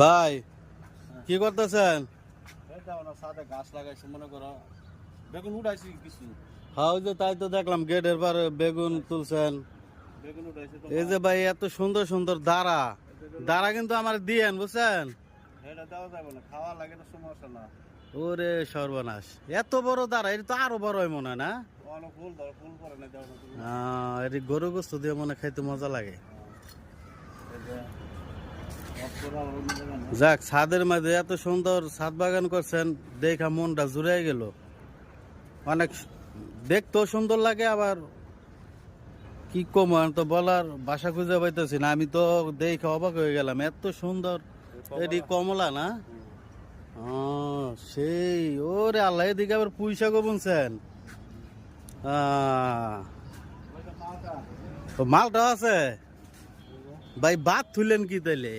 ভাই কি করতেছেন? গাছ লাগাইছে মনে করো বেগুন উঠাইছি কিছু হ্যাঁ যে তাই তো দেখলাম গেটের পারে বেগুন তুলছেন। এই যে ভাই এত সুন্দর সুন্দর দাঁড়া। দাঁড়া কিন্তু আমার দিয়েন বুঝছেন? ওরে সর্বনাশ এত বড় দাঁড়া এটা তো আরও বড় মনে হয় না? গরু গোস্ত দিয়ে মনে খাইতে মজা লাগে এই যে অফ করে আবার অন্য জায়গায় না। যাক ছাদের মাঝে এত সুন্দর ছাদ বাগান করছেন দেখা মনটা জুড়ে গেল। অনেক দেখতেও সুন্দর লাগে আবার কি কম তো বলার বাসা খুঁজে পাইতেছি না। আমি তো দেখে অবাক হয়ে গেলাম এত সুন্দর। এটি কমলা না? ও, সেই ওরে আল্লাহ এদিকে আবার ওইটা মালটা মালটা আছে? ভাই বাদ তুলেন কি তাইলে?